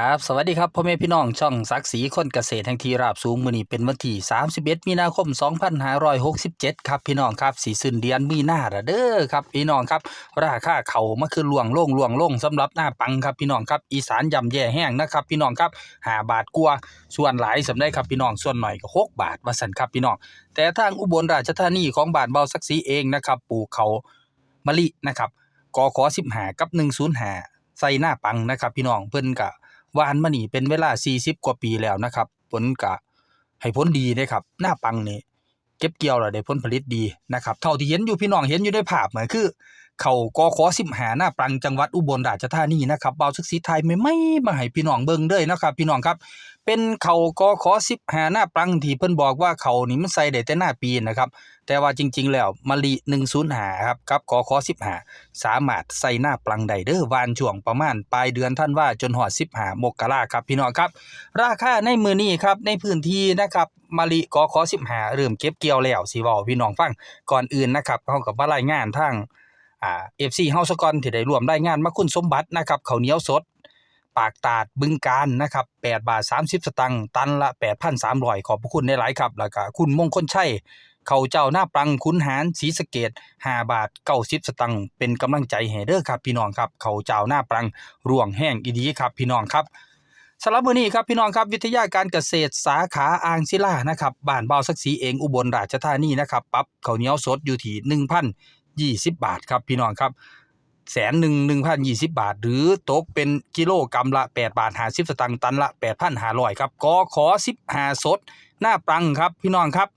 ครับสวัสดีครับพ่อแม่พี่น้องช่องสักสีคนเกษตรแห่งทีราบสูงมือนี้เป็นวันที่31 มีนาคม 2567 ครับพี่น้องครับสีสิ้นเดือนมีนาละเด้อครับพี่น้องครับราคาเขามาคือล่วงโล่งล่วงโล่งสำหรับหน้าปังครับพี่น้องครับอีสานยำแย่แห้งนะครับพี่น้องครับหาบาทกลัวาส่วนหลายสำได้ครับพี่น้องส่วนหน่อยก็หกบาทว่าสันครับพี่น้องแต่ทางอุบลราชธานีของบาทเบาสักสีเองนะครับปลูกเขามะลินะครับกอขอ15กับ105ใส่หน้าปังนะครับพี่น้องเพิ่นกะห วานมานี่เป็นเวลา 40 กว่าปีแล้วนะครับ ผลกะให้ผลดีเด้ครับ หน้าปังนี่เก็บเกี่ยวแล้วได้ผลผลิตดีนะครับ เท่าที่เห็นอยู่พี่น้องเห็นอยู่ในภาพเหมือนคือ เขากอขอสิบหาหน้าปรังจังหวัดอุบลราชธานีนะครับเบาศึกสีไทยไม่ไม่มาให้พี่น้องเบิ่งเด้อนะครับ พี่น้องครับ เป็นเขากอขอสิบหาหน้าปรังที่เพิ่นบอกว่าเขานี่มันใส่ได้แต่หน้าปีนะครับ แต่ว่าจริง ๆ แล้วมะลิ105ครับกับกอขอ15สามารถใส่หน้าปลังได้เด้อวานช่วงประมาณปลายเดือนท่านว่าจนหอด15มกราครับพี่น้องครับ ราคาในมือนี้ครับในพื้นที่นะครับมะลิกอขอ15เริ่มเก็บเกี่ยวแล้วสิเว้าพี่น้องฟังก่อนอื่นนะครับเฮากับมารายงานทาง อ่า FC เฮาสกอนที่ได้ร่วมรายงานมาคุณสมบัตินะครับข้าวเหนียวสด ปากตาดบึงการนะครับ8บาท30 สตังค์ตันละ 8,300 ขอบพระคุณหลายๆครับแล้วก็คุณมงคลชัยเขาเจ้าหน้าปลังขุนหารศรีสะเกด5บาท90สตังค์เป็นกำลังใจให้เด้อครับ พี่น้องครับเขาเจ้าหน้าปลังร่วงแห้งอีดีครับ พี่น้องครับสำหรับมื้อนี้ครับพี่น้องครับวิทยาการเกษตรสาขาอ่างศิลานะครับบ้านเบาสักสีเองอุบลราชธานีนะครับปรับข้าวเหนียวสดอยู่ที่ 1,020 บาทครับพี่น้องครับแสนหนึ่งหนึ่งพันยี่สิบบาท หรือตกเป็นกิโลกรัมละแปดบาทห้าสิบสตังค์ตันละแปดพันห้าร้อยครับกอขอสิบห้าสด หน้าปรังครับพี่น้องครับ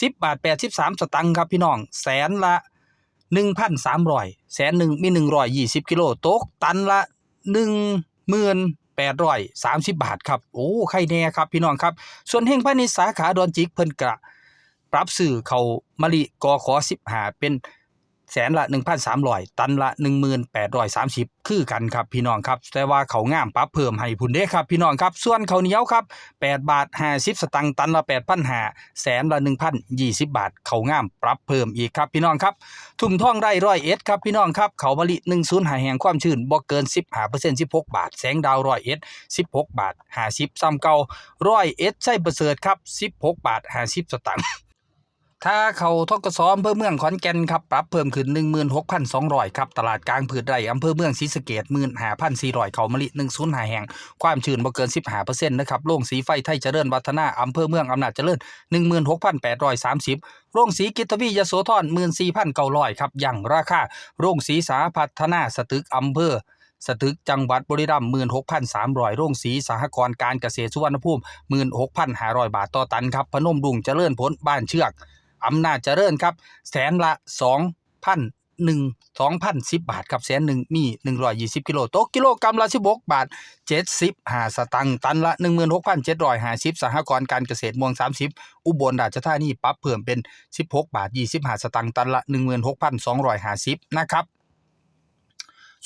สิบบาทแปดสิบสามสตังค์ครับพี่น้องแสนละหนึ่งพันสามร้อยแสนหนึ่งมีหนึ่งร้อยยี่สิบกิโลตกตันละหนึ่งหมื่นแปดร้อยสามสิบบาทครับโอ้ใครแน่ครับพี่น้องครับ ส่วนเฮงพาณิชสาขาดอนจิกเพิ่นกระปรับสื่อเขามะลิกอขอสิบหาเป็น แสนละ1,300 ตันละ 1,830 คือกันครับพี่น้องครับ แต่ว่าเขาง่ามปรับเพิ่มให้พุ่นเด้ครับพี่น้องครับ ส่วนเขาเหนียวครับ 8 บาท 50 สตังค์ตันละ8,500แสนละ 1,020 บาท เขาง่ามปรับเพิ่มอีกครับพี่น้องครับ ทุ่มท่องได้ร้อยเอ็ดครับพี่น้องครับ เขามะลิ10หาแห่งความชื้นบ่เกิน 15% 16 บาท แสงดาวร้อยเอ็ด16 บาท 50ซ้ำเก่าร้อยเอ็ดใช่ประเสริฐครับ 16 บาท 50 สตังค์ ถ้าเขาทกสอำเภอเมืองขอนแก่นครับปรับเพิ่มขึ้น 16,200ครับตลาดกลางพืชไร่อำเภอเมืองศรีสะเกษ15,400เขามะลิ10หาแห่ง ความชื้นบ่เกิน 15%นะครับโรงสีไฟไทยเจริญวัฒนาอำเภอเมืองอำนาจเจริญ 16,830โรงสีกิตวียโสธร14,900ครับอย่างราคาโรงสีสาพัฒนาสตึกอำเภอสตึกจังหวัดบุรีรัมย์16,300โรงสีสหกรณ์การเกษตรสุวรรณภูมิ16,500บาทต่อตันครับพนมดุงเจริญผลบ้านเชือก อำนาจเจริญครับแสนละ2,000 1 2,010บาทครับแสนหนึ่งมี120กิโลตกกิโลกรัมละ16บาท75สตังค์ตันละ16,750สหกรณ์การเกษตรม่วง30อุบลราชธานีปรับเพิ่มเป็น16บาท25สตังค์ตันละ16,250นะครับ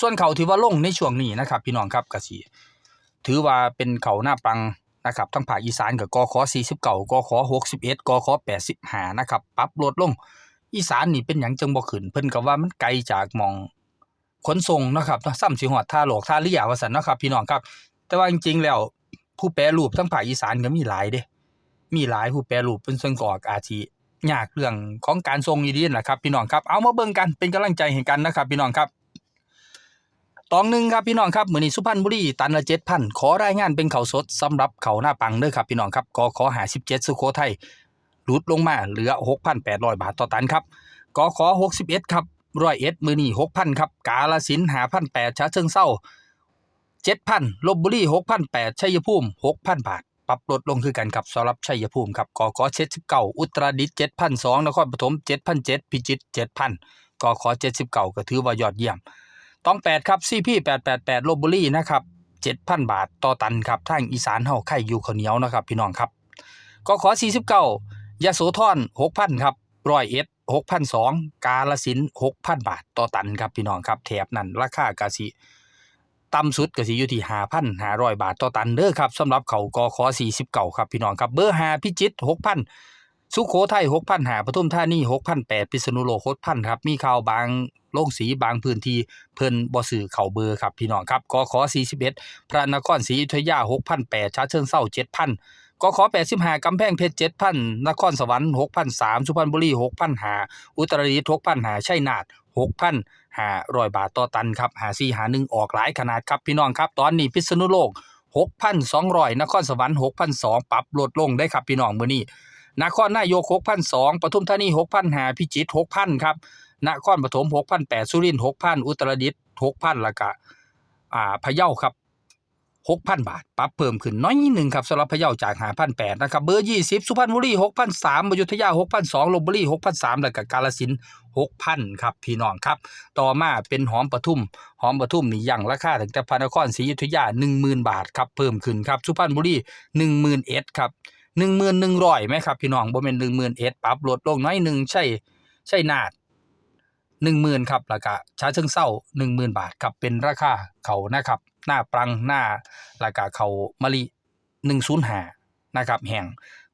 ส่วนเขาที่ว่าลงในช่วงนี้นะครับ พี่น้องครับกสิถือว่าเป็นเขาหน้าปัง นะครับทั้งภาคอีสานกับกข49กข61กข85นะครับปรับลดลงอีสานนี่เป็นหยังจังบ่ขึ้นเพิ่นก็ว่ามันไกลจากหมองขนส่งนะครับซ้ำสิฮอดท่าโลกท่าเรือว่าซั่นเนาะครับพี่น้องครับ แต่ว่าจริงๆแล้วผู้แปรรูปทั้งภาคอีสานก็มีหลายเด้มีหลายผู้แปรรูปเป็นส่วนกออกอาจสิยากเรื่องของการส่งอีดีนั่นแหละครับพี่น้องครับเอามาเบิ่งกันเป็นกำลังใจให้กันนะครับพี่น้องครับ ตองหนึ่งครับพี่น้องครับมือนี้สุพรรณบุรีตันละ7,000ขอรายงานเป็นเขาสดสำหรับเขาหน้าปังเด้อครับพี่น้องครับกอขอ57สุโขทัยหลุดลงมาเหลือ6,800บาทต่อตันครับกอขอ61ครับร้อยเอ็ดมื้อนี้6,000ครับกาฬสินธุ์5,800ฉะเชิงเทรา7,000ลบบุรี6,800ชัยภูมิ6,000บาท ปรับลดลงคือกันครับสำหรับชัยภูมิครับกอขอเจ็ดสิบเก79อุตรดิตถ์7,200นสองนครปฐม7,700พิจิตร7,000กข79ก็ถือว่ายอดเยี่ยม ต้อง8ครับซีพี888ลบบุรีนะครับ7,000บาทต่อตันครับทางอีสานเฮาไข่อยู่ข้าวเหนียวนะครับ พี่น้องครับก็ขอ49ยโสธร6,000ครับร้อยเอ็ด6,200กาฬสินธุ์6,000บาทต่อตันครับพี่น้องครับแถบนั้นราคากะสิต่ำสุดก็สิอยู่ที่5,500บาทต่อตันเด้อครับสำหรับเขากข49ครับพี่น้องครับเบอร์5พิจิตร6,000 สุสุโขทัย6,000หาปทุมธานี6,008พิษณุโลก6,000ครับ มีข่าวบางโรงสีบางพื้นที่เพิ่นบ่ซื้อเข้าเบอร์ครับพี่น้องครับกข41 พระนครศรีอยุธยา6,008ฉะเชิงเทรา7,000กข85กำแพงเพชร7,000นครสวรรค์6,003สุพรรณบุรี6,005อุตรดิตถ์6,005ชัยนาท6,500บาทต่อตันครับหา4หา1ออกหลายขนาดครับพี่น้องครับ ตอนนี้พิษณุโลก6,200นครสวรรค์6,200ปรับลดลงได้ครับพี่น้องมื้อนี้ นครนายก6,200ปทุมธานี6,500พิจิตร6,000ครับนครปฐม6,800สุรินทร์6,000อุตรดิตถ์6,000แล้วก็อ่าพะเยาครับ6,000บาทปรับเพิ่มขึ้นน้อยนิดหนึงครับสำหรับพะเยาจาก5,800นะครับเบอร์20สุพรรณบุรี6,300อยุธยา6,200ลบบุรี6,300แล้วก็กาฬสินธุ์6,000ครับพี่น้องครับ ต่อมาเป็นหอมปทุม หอมปทุมนี่ยังราคาถึงแต่พระนครศรีอยุธยา10,000บาทครับเพิ่มขึ้นครับสุพรรณบุรี10,000เอสครับ หนึ่งหมื่นหนึ่งร้อยไหมครับพี่น้องบ่แม่น10,000เอสปรับลดลงน้อยหนึ่งใช่ใช่นาดหนึ่งหมื่นครับแล้วก็ชาเชิงเศร้าหนึ่งหมื่นบาทครับเป็นราคาเขานะครับ หน้าปรังหน้าแล้วก็เขามะลิหนึ่งศูนย์หานะครับ แห่ง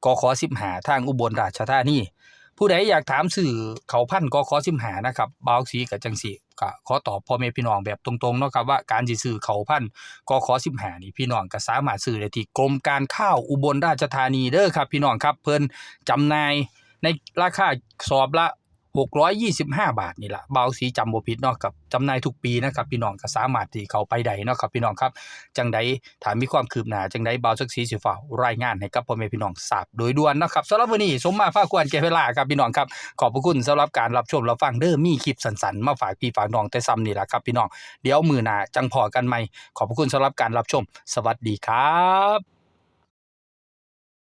กขอสิบหาทางอุบลราชธานี ผู้ใดอยากถามสื่อเขาพันกขอสิมหานะครับบาวสีกับจังสีก็ขอตอบพ่อแม่พี่น้องแบบตรงๆเนาะครับว่าการสิซื้อเขาพันกขอสิมหานี่พี่น้องก็สามารถซื้อได้ที่กรมการข้าวอุบลราชธานีเด้อครับ พี่น้องครับเพิ่นจำหน่ายในราคาสอบละ 625 บาทนี่แหละเบาสีจำบ่ผิดเนาะกับจำนายทุกปีนะครับพี่น้องก็สามารถที่เขาไปได้เนาะครับพี่น้องครับจังใดถ้ามีความคืบหน้าจังใดเบาสักสีสิฟ้ารายงานให้กับพ่อแม่พี่น้องทราบโดยด่วนนะครับสำหรับวันนี้สมมาภาคควรแก่เวลาครับพี่น้องครับขอบพระคุณสำหรับการรับชมรับฟังเด้อมีคลิปสันๆมาฝากพี่ฝากน้องแต่ซ้ำนี่แหละครับพี่น้องเดี๋ยวมือหน้าจังพอกันใหม่ขอบพระคุณสำหรับการรับชม สวัสดีครับ